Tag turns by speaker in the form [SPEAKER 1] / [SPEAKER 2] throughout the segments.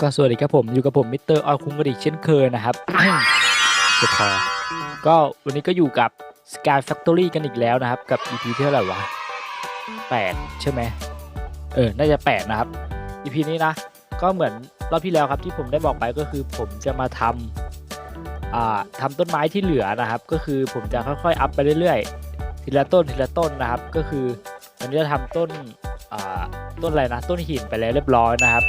[SPEAKER 1] ก็สวัสดีครับผมอยู่กับผมมิสเตอร์ออยคุงกระดิกเช่นเคยนะครับเจ็บคอก็วันนี้ก็อยู่กับ Sky Factory กันอีกแล้วนะครับ กับ EP ที่เท่าไหร่วะ8 ใช่ไหมเออ น่าจะ 8 นะครับ EP นี้นะ ก็เหมือนรอบที่แล้วครับที่ผมได้บอกไปก็คือผมจะมาทำอ่าทำต้นไม้ที่เหลือนะครับ ก็คือผมจะค่อยๆ อัพไปเรื่อยๆ ทีละต้นทีละต้นนะครับ ก็คือวันนี้จะทำต้นอ่าต้นอะไรนะ ต้นหินไปแล้วเรียบร้อยนะครับ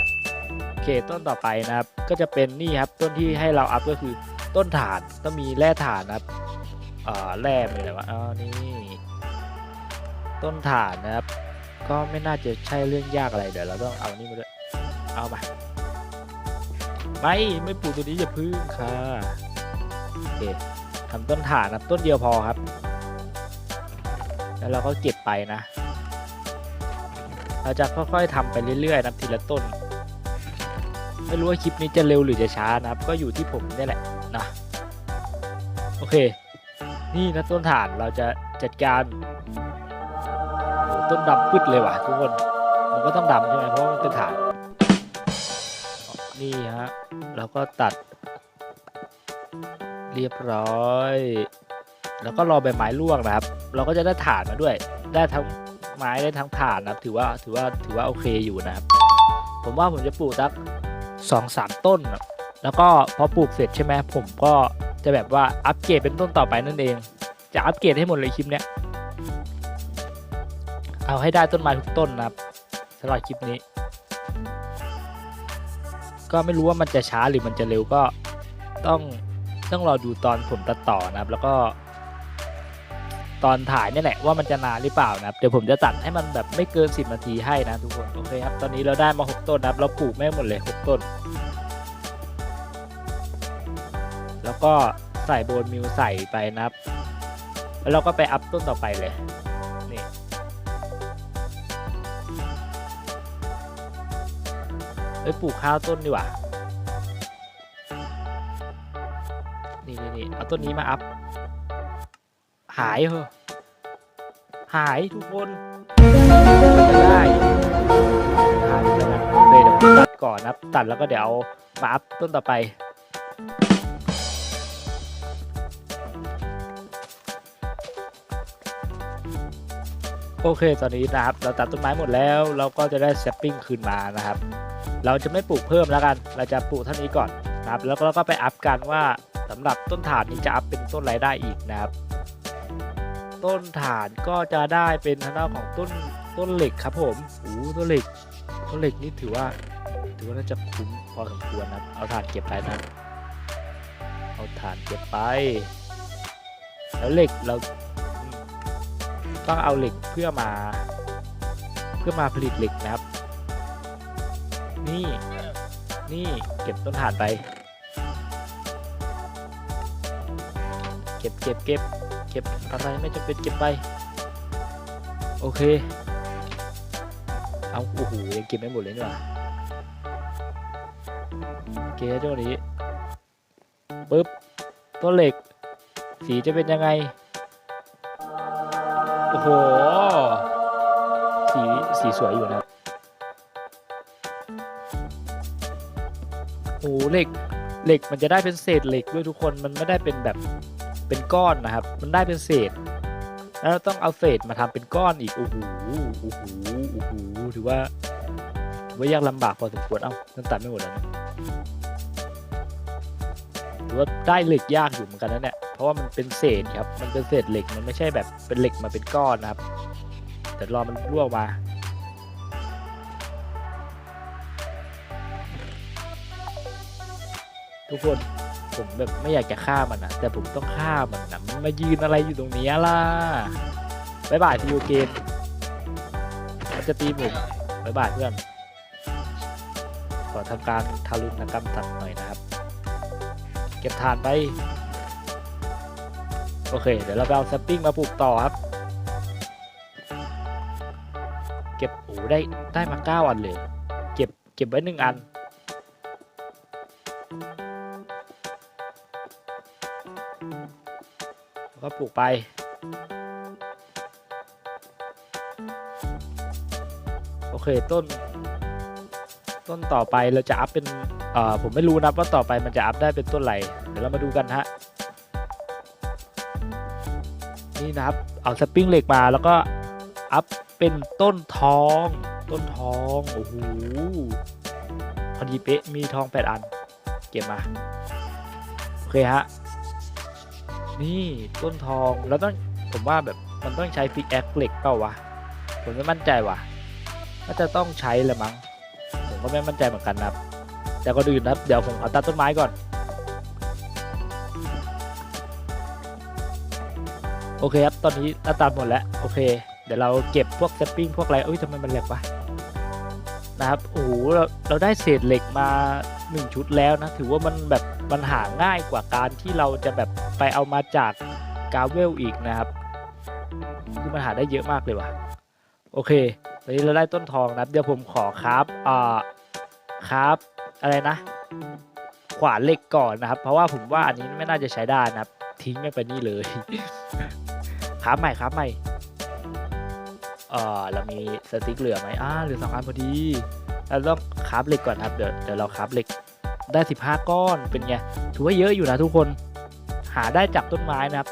[SPEAKER 1] เคต้นต่อไปนะครับ ก็จะเป็นนี่ครับต้นที่ให้เราอัพก็คือต้นถ่านต้องมีแร่ถ่านนะครับอ่อแร่มีอะไรวะอ๋อนี่ต้นถ่านนะครับ ก็ไม่น่าจะใช่เรื่องยากอะไรเดี๋ยวเราต้องเอานี่มาด้วยเอามาไม่ไม่ปลูกตัวนี้อย่าพึ่งค่ะโอเคทำต้นถ่านนะต้นเดียวพอครับ แล้วเราก็เก็บไปนะ เราจะค่อยๆทำไปเรื่อยๆนะทีละต้น ไม่รู้ว่าคลิปนี้จะเร็วหรือจะช้านะครับ ก็อยู่ที่ผมนี่แหละนะโอเค นี่นะต้นถ่านเราจะจัดการต้นดำปึ๊ดเลยว่ะทุกคนมันก็ต้องดำใช่ไหมเพราะมันเป็นถ่าน นี่ฮะเราก็ตัด เรียบร้อย แล้วก็รอใบไม้ร่วงนะครับ เราก็จะได้ถ่านมาด้วย ได้ทั้งไม้ได้ทั้งถ่านนะครับ ถือว่าถือว่าถือว่าโอเคอยู่นะครับ ผมว่าผมจะปลูกสัก สองสามต้น แล้วก็พอปลูกเสร็จใช่ไหมผมก็จะแบบว่าอัปเกรดเป็นต้นต่อไปนั่นเอง จะอัปเกรดให้หมดเลยคลิปเนี้ยเอาให้ได้ต้นไม้ทุกต้นนะครับสำหรับคลิปนี้ ก็ไม่รู้ว่ามันจะช้าหรือมันจะเร็วก็ต้องต้องรอดูตอนผมตัดต่อนะครับ แล้วก็ ตอนถ่ายนี่แหละว่ามันจะนานหรือเปล่านะครับเดี๋ยวผมจะตัดให้มันแบบไม่เกิน 10 นาทีให้นะทุกคนโอเคครับตอนนี้เราได้มา 6 ต้นนะครับเราปลูกแม่หมดเลย 6 ต้น แล้วก็ใส่โบนมิวใส่ไปนะครับ แล้วเราก็ไปอัพต้นต่อไปเลยนี่เอ้ยปลูกข้าวต้นดีกว่านี่นี่นี่เอาต้นนี้มาอัพหายเหรอ หายทุกคนจะได้หายไปแล้วโอเคเดี๋ยวผมตัดก่อนนะตัดแล้วก็เดี๋ยวมาอัพต้นต่อไปโอเค ตอนนี้นะครับ เราตัดต้นไม้หมดแล้ว เราก็จะได้แซปปิ้งคืนมานะครับ เราจะไม่ปลูกเพิ่มแล้วกัน เราจะปลูกเท่านี้ก่อนนะครับ แล้วเราก็ไปอัพกันว่าสำหรับต้นถ่านนี้จะอัพเป็นต้นไรได้อีกนะครับ ต้นถ่านก็จะได้เป็นทางด้านของต้นต้นเหล็กครับผมโอ้ต้นเหล็กต้นเหล็กนี่ถือว่า ถือว่าน่าจะคุ้มพอสมควรนะเอาถ่านเก็บไปนะเอาถ่านเก็บไป แล้วเหล็กเราต้องเอาเหล็กเพื่อมา เพื่อมาผลิตเหล็กนะครับ นี่นี่เก็บต้นถ่านไป เก็บเก็บเก็บ ก็บอะไรไม่จำเป็นเก็บไป โอเค เอาโอ้โหยังเก็บไม่หมดเลยนี่หว่าโอเคเจ้านี้ปึ๊บตัวเหล็ก สีจะเป็นยังไง โอ้โห สีสีสวยอยู่นะโอ้เหล็กเหล็กมันจะได้เป็นเศษเหล็กด้วยทุกคนมันไม่ได้เป็นแบบ เป็นก้อนนะครับ มันได้เป็นเศษ แล้วต้องเอาเศษมาทำเป็นก้อนอีกโอ้โหโอ้โหโอ้โหถือว่าถือว่ายากลำบากพอสมควรเอ้ามันตัดไม่หมดแล้วนะถือว่าได้เหล็กยากอยู่เหมือนกันนะเนี่ยเพราะว่ามันเป็นเศษครับ มันเป็นเศษเหล็กมันไม่ใช่แบบเป็นเหล็กมาเป็นก้อนนะครับ แต่รอมันรั่วมาทุกคน ผมแบบไม่อยากจะฆ่ามันนะแต่ผมต้องฆ่ามันนะมันมายืนอะไรอยู่ตรงนี้ล่ะบายบายทีโอเกมมันจะตีผมบายบายเพื่อน ขอทำการทารุณกรรมสัตว์หน่อยนะครับ เก็บทานไป โอเค เดี๋ยวเราไปเอาแซปปิ้งมาปลูกต่อครับ เก็บโอ้ได้ได้มาเก้าอันเลย เก็บเก็บไว้หนึ่งอัน ก็ปลูกไป โอเคต้น ต้นต่อไปเราจะอัพเป็นเอ่อผมไม่รู้นะว่าต่อไปมันจะอัพได้เป็นต้นอะไรเดี๋ยวเรามาดูกันฮะนี่นะครับเอาสปริงเหล็กมาแล้วก็อัพเป็นต้นทอง ต้นทองโอ้โหพอดีเป๊ะมีทองแปดอัน เก็บมา โอเคฮะ นี่ต้นทองแล้วต้องผมว่าแบบมันต้องใช้ฟิกแอคเหล็กเปล่าวะผมไม่มั่นใจว่ะน่าจะต้องใช้แหละมั้งผมก็ไม่มั่นใจเหมือนกันนะครับ แต่ก็อื่นะครับ เดี๋ยวผมขอตัดต้นไม้ก่อน โอเคครับ ตอนนี้ตัดตัดหมดแล้ว โอเค เดี๋ยวเราเก็บพวกสปริงพวกอะไรเอ้ยทำไมมันแหลกวะนะครับ โอ้โหเราเราได้เศษเหล็กมาหนึ่งชุดแล้วนะ ถือว่ามันแบบ มันหาง่ายกว่าการที่เราจะแบบไปเอามาจากกาเวลอีกนะครับคือมันหาได้เยอะมากเลยว่ะ โอเค ตอนนี้เราได้ต้นทองนะ เดี๋ยวผมขอครับอ่าครับอะไรนะ ขวานเหล็กก่อนนะครับ เพราะว่าผมว่าอันนี้ไม่น่าจะใช้ได้นะครับ ทิ้งไม่ไปนี่เลยครับใหม่ครับใหม่เออเรามีสติ๊กเหลือไหมอ่าเหลือสองอันพอดีเราต้องคราฟเหล็กก่อนครับ เดี๋ยวเดี๋ยวเราคราฟเหล็ก ได้สิบห้าก้อนเป็นไงถือว่าเยอะอยู่นะทุกคนหาได้จากต้นไม้นะครับ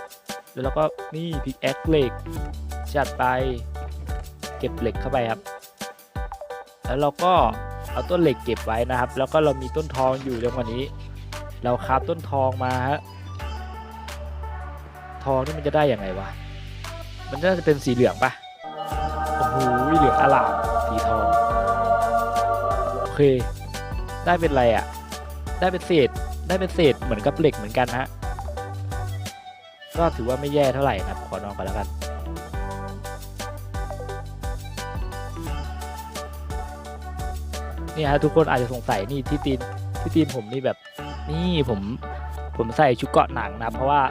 [SPEAKER 1] แล้วเราก็นี่พิกแอคเหล็กจัดไปเก็บเหล็กเข้าไปครับ แล้วเราก็เอาต้นเหล็กเก็บไว้นะครับ แล้วก็เรามีต้นทองอยู่ตรงวันนี้ เราคราฟต้นทองมาฮะทองนี่มันจะได้ยังไงวะมันน่าจะเป็นสีเหลืองปะโอ้โหเหลืองอลามสีทองโอเค ได้เป็นอะไรอะ่ะ ได้เป็นเศษได้เป็นเศษเหมือนกับเหล็กเหมือนกันฮะก็ถือว่าไม่แย่เท่าไหร่นะขอนอนก่อนแล้วกันนี่ฮะทุกคนอาจจะสงสัยนี่ที่ตีนที่ตีนผมนี่แบบนี่ผมผมใส่ชุดเกาะหนังนะเพราะว่า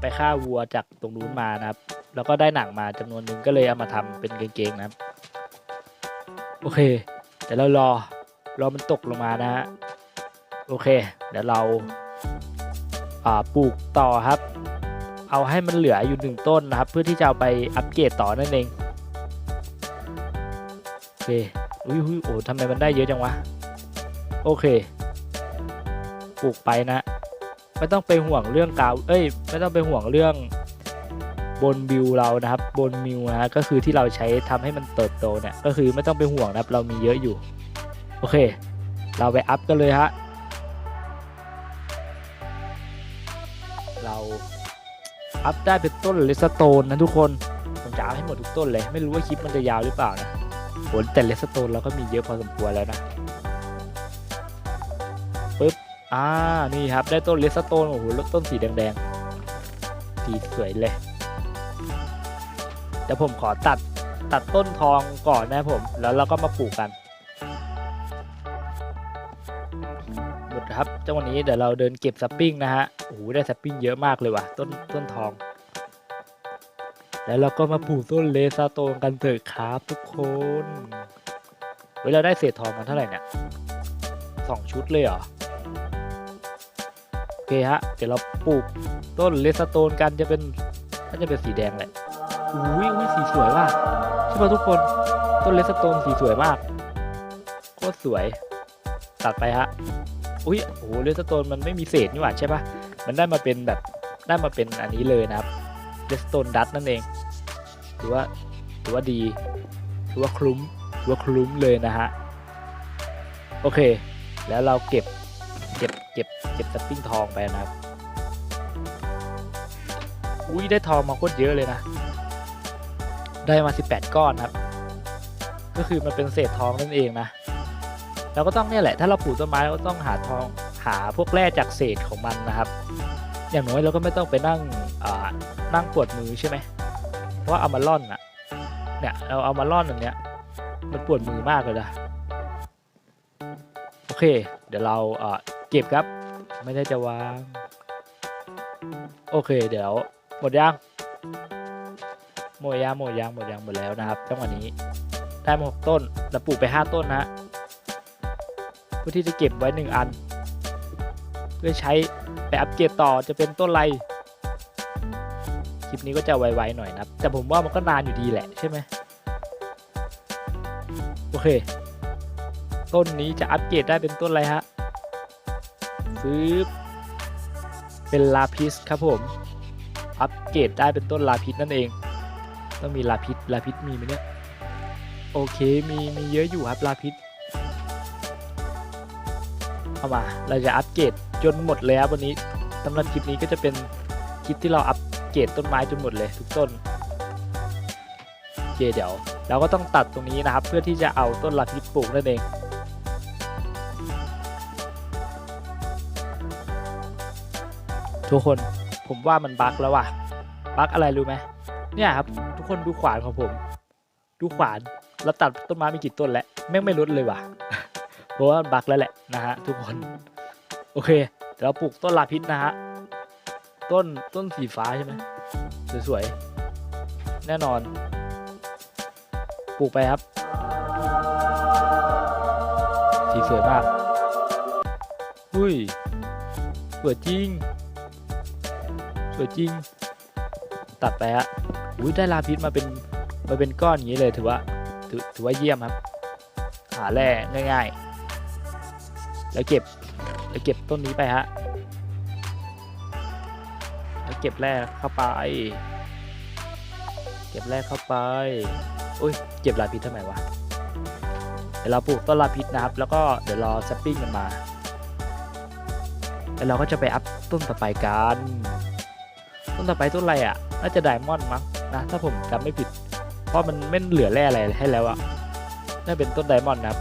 [SPEAKER 1] ไปฆ่าวัวจากตรงนู้นมานะครับ แล้วก็ได้หนังมาจำนวนหนึ่งก็เลยเอามาทำเป็นกางเกงนะครับ โอเคเดี๋ยวเรารอรอมันตกลงมานะฮะ โอเค เดี๋ยวเราปลูกต่อครับ เอาให้มันเหลืออยู่หนึ่งต้นนะครับ เพื่อที่จะเอาไปอัปเกรดต่อนั่นเองโอเคอุ้ยอุ้ยโอ้ทำไมมันได้เยอะจังวะโอเคปลูกไปนะ ไม่ต้องไปห่วงเรื่องกาวเอ้ย ไม่ต้องไปห่วงเรื่องบนบิวเรานะครับ บนมิวนะฮะก็คือที่เราใช้ทำให้มันเติบโตเนี่ยก็คือไม่ต้องไปห่วงนะครับ เรามีเยอะอยู่ โอเค เราไปอัพกันเลยฮะ อัพได้เป็นต้นเลสโตนนะทุกคน ผมจะเอาให้หมดทุกต้นเลย ไม่รู้ว่าคลิปมันจะยาวหรือเปล่านะผลแต่เลสโตนเราก็มีเยอะพอสมควรแล้วนะปึ๊บอ่านี่ครับได้ต้นเลสโตนโอ้โหต้นสีแดงๆสีสวยเลยเดี๋ยวผมขอตัดตัดต้นทองก่อนนะผม แล้วเราก็มาปลูกกัน ครับจังหวะนี้เดี๋ยวเราเดินเก็บสปริงนะฮะโอ้โหได้สปริงเยอะมากเลยว่ะต้นต้นทอง แล้วเราก็มาปลูกต้นเลสโตนกันเถอะครับทุกคนเฮ้ยเราได้เศษทองกันเท่าไหร่เนี่ยสองชุดเลยเหรอโอเคฮะเดี๋ยวเราปลูกต้นเลสโตนกันจะเป็นน่าจะเป็นสีแดงแหละอุ้ยอุ้ยสีสวยว่ะใช่ป่ะทุกคนต้นเลสโตนสีสวยมากโคตรสวยตัดไปฮะ อุ้ยโอ้โหเลสโตนมันไม่มีเศษนี่หว่าใช่ปะมันได้มาเป็นแบบได้มาเป็นอันนี้เลยนะครับเลสโตนดัตนั่นเองถือว่าถือว่าดีถือว่าคลุ้มถือว่าคลุ้มเลยนะฮะโอเค แล้วเราเก็บเก็บเก็บเก็บสปริงทองไปนะครับอุ้ยได้ทองมาโคตรเยอะเลยนะ ได้มา 18 ก้อนครับ ก็คือมันเป็นเศษทองนั่นเองนะ เราก็ต้องเนี่ยแหละ ถ้าเราปลูกต้นไม้เราก็ต้องหาทองหาพวกแร่จากเศษของมันนะครับ อย่างน้อยเราก็ไม่ต้องไปนั่งนั่งปวดมือใช่ไหมเพราะเอามาล่อนอะเนี่ยเราเอามาล่อนอย่างเนี้ยมันปวดมือมากเลยนะโอเค เดี๋ยวเราเก็บครับ ไม่ได้จะวาง โอเค เดี๋ยวหมดยังหมดยังหมดยังหมดยังหมดแล้วนะครับจังหวะนี้ได้มาหกต้นเราปลูกไปห้าต้นนะ พื่อที่จะเก็บไว้หนึ่งอัน เพื่อใช้ไปอัปเกรดต่อจะเป็นต้นไรคลิปนี้ก็จะไวๆหน่อยนะแต่ผมว่ามันก็นานอยู่ดีแหละใช่ไหมโอเค ต้นนี้จะอัปเกรดได้เป็นต้นอะไรฮะฟื้บเป็นลาพิสครับผม อัปเกรดได้เป็นต้นลาพิสนั่นเอง ต้องมีลาพิสลาพิสมีไหมเนี่ย โอเคมีมีเยอะอยู่ครับลาพิส เอามา เราจะอัปเกรดจนหมดเลยครับวันนี้สำหรับคลิปนี้ก็จะเป็นคลิปที่เราอัปเกรดต้นไม้จนหมดเลยทุกต้นโอเคเดี๋ยว เราก็ต้องตัดตรงนี้นะครับ เพื่อที่จะเอาต้นลาพิสปลูกนั่นเองทุกคนผมว่ามันบั๊กแล้วว่ะบั๊กอะไรรู้ไหมเนี่ยครับ ทุกคนดูขวานของผม ดูขวานเราตัดต้นไม้มีกี่ต้นแล้วแม่งไม่ลดเลยว่ะ เพราะว่าบักแล้วแหละนะฮะทุกคนโอเคเดี๋ยวเราปลูกต้นลาพิษนะฮะต้นต้นสีฟ้าใช่ไหมสวยๆแน่นอน ปลูกไปครับ สีสวยมากอุ้ยสวยจริงสวยจริง ตัดไปฮะอุ้ยได้ลาพิษมาเป็นมาเป็นก้อนอย่างนี้เลยถือว่าถือถือว่าเยี่ยมครับ หาแร่ง่าย ๆ แล้วเก็บแล้วเก็บต้นนี้ไปฮะแล้วเก็บแร่เข้าไป เก็บแร่เข้าไปอุ้ยเก็บลาพิษทำไมวะเดี๋ยวเราปลูกต้นลาพิษนะครับ แล้วก็เดี๋ยวรอแซปปิ้งมันมาแล้วเราก็จะไปอัพต้นต่อไปกันต้นต่อไปต้นอะไรอะน่าจะไดมอนด์มั้งนะถ้าผมจำไม่ผิด เพราะมันไม่เหลือแร่อะไรให้แล้วอะน่าเป็นต้นไดมอนด์นะครับ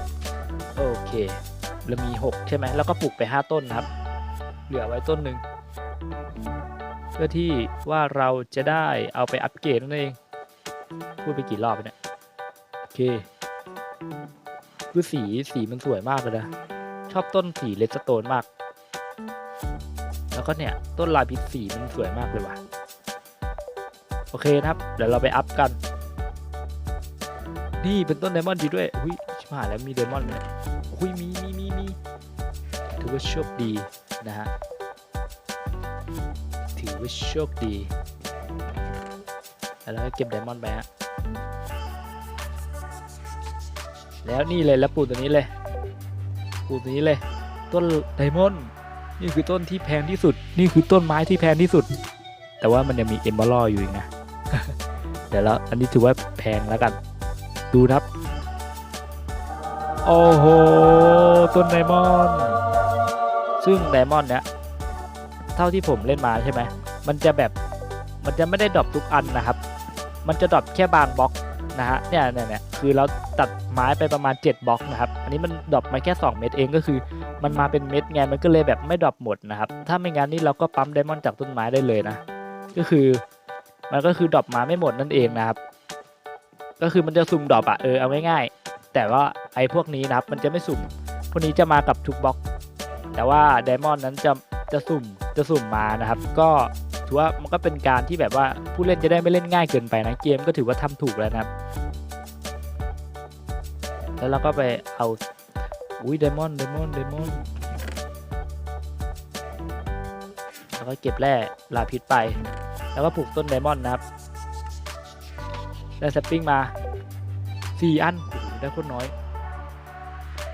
[SPEAKER 1] โอเค เรามี 6 ใช่ไหมแล้วก็ปลูกไป 5 ต้นนะครับ เหลือไว้ต้นหนึ่งเพื่อที่ว่าเราจะได้เอาไปอัปเกรดนั่นเองพูดไปกี่รอบแล้วเนี่ยโอเคคือสีสีมันสวยมากเลยนะชอบต้นสีเลสโตนมาก แล้วก็เนี่ยต้นลาพิษสีมันสวยมากเลยว่ะโอเคนะครับ เดี๋ยวเราไปอัพกัน นี่เป็นต้นไดมอนด์ดีด้วย อุ้ย ชิบหายแล้วมีไดมอนด์ไหมอุ้ยมีมีมีมีถือว่าโชคดีนะฮะ ถือว่าโชคดี แล้วก็เก็บไดมอนด์ไปฮะ แล้วนี่เลยแล้วปูตัวนี้เลย ปูตัวนี้เลย ต้นไดมอนด์นี่คือต้นที่แพงที่สุด นี่คือต้นไม้ที่แพงที่สุด แต่ว่ามันยังมีเอมเบอร์อยู่อีกนะ เดี๋ยวแล้วอันนี้ถือว่าแพงแล้วกัน ดูครับ โอ้โห ต้นไดมอนด์ซึ่งไดมอนด์เนี้ยเท่าที่ผมเล่นมาใช่ไหม มันจะแบบมันจะไม่ได้ดรอปทุกอันนะครับ มันจะดรอปแค่บางบล็อกนะฮะเนี่ยเนี่ยเนี่ยคือเราตัดไม้ไปประมาณ 7บล็อกนะครับ อันนี้มันดรอปมาแค่ 2 เม็ดเองก็คือ มันมาเป็นเม็ดไงมันก็เลยแบบไม่ดรอปหมดนะครับ ถ้าไม่งั้นนี่เราก็ปั๊มไดมอนด์จากต้นไม้ได้เลยนะ ก็คือมันก็คือดรอปมาไม่หมดนั่นเองนะครับ ก็คือมันจะสุ่มดรอปอะเออเอาง่ายๆ แต่ว่าไอ้พวกนี้นะครับมันจะไม่สุ่ม พวกนี้จะมากับทุกบล็อก แต่ว่าไดมอนด์นั้นจะจะสุ่มจะสุ่มมานะครับ ก็ถือว่ามันก็เป็นการที่แบบว่าผู้เล่นจะได้ไม่เล่นง่ายเกินไปนะเกมก็ถือว่าทำถูกแล้วนะครับ แล้วเราก็ไปเอาอุ้ยไดมอนด์ไดมอนด์ไดมอนด์แล้วก็เก็บแร่ลาพิษไป แล้วก็ปลูกต้นไดมอนด์นะครับได้สปริงมาสี่อันโอ้โห ได้โคตรน้อย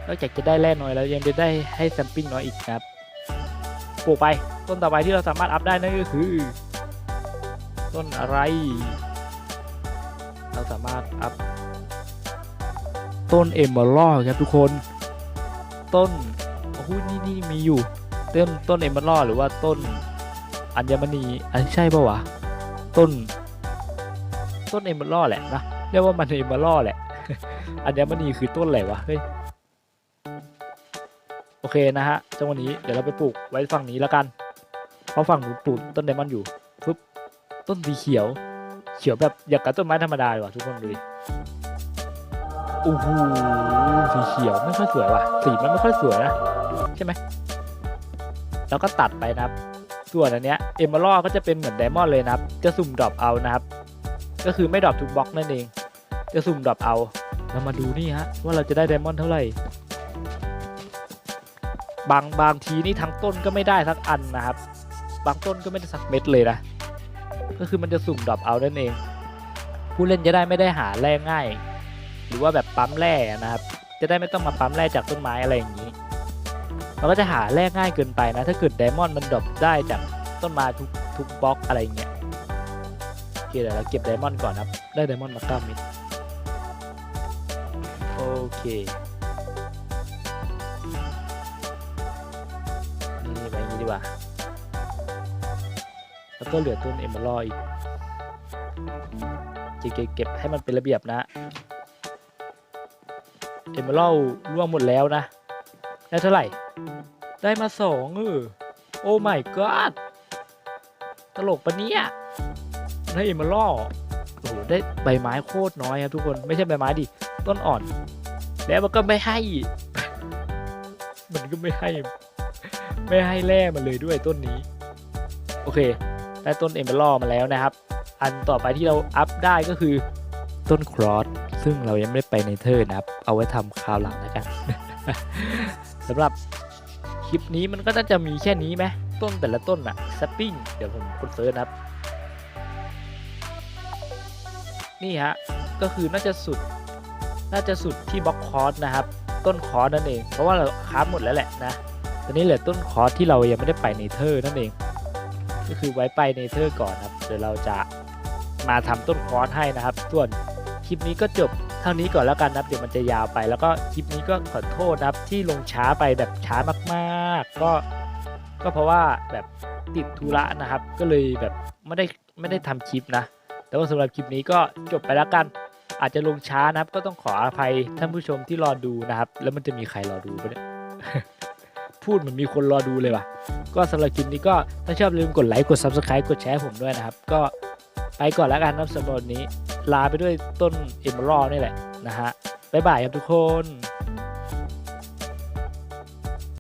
[SPEAKER 1] นอกจากจะได้แร่น้อยแล้วยังจะได้ให้แซมปิ้งน้อยอีกครับปลูกไปต้นต่อไปที่เราสามารถอัพได้นั่นก็คือ ต้นอะไร เราสามารถอัพต้นเอมเบอร์ครับทุกคน ต้นโอ้โหนี่นี่มีอยู่ ต้นต้นเอมเบอร์หรือว่าต้นอัญมณีอันใช่ปะวะ ต้น ต้นเอมเบอร์แหละนะเรียกว่ามันเอมเบอร์แหละ อัญมณีคือต้นอะไรวะเฮ้ยโอเคนะฮะจังหวะนี้เดี๋ยวเราไปปลูกไว้ฝั่งนี้แล้วกัน เพราะฝั่งนู้นปลูกต้นไดมอนด์อยู่ปุ๊บต้นสีเขียว เขียวแบบอยางกับต้นไม้ธรรมดาเลยว่ะทุกคนดูดิโอ้โหสีเขียวไม่ค่อยสวยว่ะ สีมันไม่ค่อยสวยนะใช่ไหมแล้วก็ตัดไปนะครับ ส่วนอันเนี้ยเอมเบอร์ก็จะเป็นเหมือนไดมอนด์เลยนะครับ จะสุ่มดรอปเอานะครับ ก็คือไม่ดรอปทุกบล็อกนั่นเอง จะสุ่มดรอปเอาเรามาดูนี่ฮะว่าเราจะได้ไดมอนด์เท่าไหร่บางบางทีนี่ทั้งต้นก็ไม่ได้สักอันนะครับ บางต้นก็ไม่ได้สักเม็ดเลยนะ ก็คือมันจะสุ่มดรอปเอานั่นเอง ผู้เล่นจะได้ไม่ได้หาแร่ง่าย หรือว่าแบบปั๊มแร่นะครับ จะได้ไม่ต้องมาปั๊มแร่จากต้นไม้อะไรอย่างนี้มันก็จะหาแร่ง่ายเกินไปนะ ถ้าเกิดไดมอนด์มันดรอปได้จากต้นไม้ทุกทุกบล็อกอะไรอย่างเงี้ยโอเคเดี๋ยวเราเก็บไดมอนด์ก่อนครับ ได้ไดมอนด์มาเก้าเม็ด เคนี่ไปอย่างนี้ดีกว่า แล้วก็เหลือต้นเอมเมอรัลอีกเก็บเก็บให้มันเป็นระเบียบนะ เอมเมอรัลร่วงหมดแล้วนะ ได้เท่าไหร่ ได้มาสองเออโอ้ my god ตลกปะเนี่ยได้เอมเมอรัลโอ้โหได้ใบไม้โคตรน้อยครับทุกคน ไม่ใช่ใบไม้ดิ ต้นอ่อน แล้วมันก็ไม่ให้ มันก็ไม่ให้ ไม่ให้แร่มันเลยด้วยต้นนี้ โอเค ได้ต้นเอมเบอมาแล้วนะครับ อันต่อไปที่เราอัพได้ก็คือต้นครอสซึ่งเรายังไม่ได้ไปในเธอร์นะครับ เอาไว้ทำคราวหลังแล้วกันสำหรับคลิปนี้มันก็น่าจะมีแค่นี้ไหมต้นแต่ละต้นอะสปิ้งเดี๋ยวผมกดเซิร์ชนะครับ นี่ฮะ ก็คือน่าจะสุด น่าจะสุดที่บล็อกคอร์สนะครับ ต้นคอร์สนั่นเอง เพราะว่าเราค้าหมดแล้วแหละนะตอนนี้เหลือต้นคอร์สที่เรายังไม่ได้ไปในเธอร์นั่นเอง ก็คือไว้ไปในเธอร์ก่อนครับ เดี๋ยวเราจะมาทำต้นคอร์สให้นะครับ ส่วนคลิปนี้ก็จบเท่านี้ก่อนแล้วกันนะเดี๋ยวมันจะยาวไป แล้วก็คลิปนี้ก็ขอโทษนะครับที่ลงช้าไปแบบช้ามากๆ ก็ก็เพราะว่าแบบติดธุระนะครับ ก็เลยแบบไม่ได้ไม่ได้ทำคลิปนะ แต่ว่าสำหรับคลิปนี้ก็จบไปแล้วกัน อาจจะลงช้านะครับ ก็ต้องขออภัยท่านผู้ชมที่รอดูนะครับ แล้วมันจะมีใครรอดูปะเนี่ยพูดเหมือนมีคนรอดูเลยว่ะ ก็สำหรับคลิปนี้ก็ถ้าชอบลืมกดไลค์กด Subscribe กดแชร์ผมด้วยนะครับ ก็ไปก่อนแล้วกันนะครับสำหรับวันนี้ ลาไปด้วยต้นเอมมอรัลนี่แหละนะฮะบ๊ายบายครับทุกคน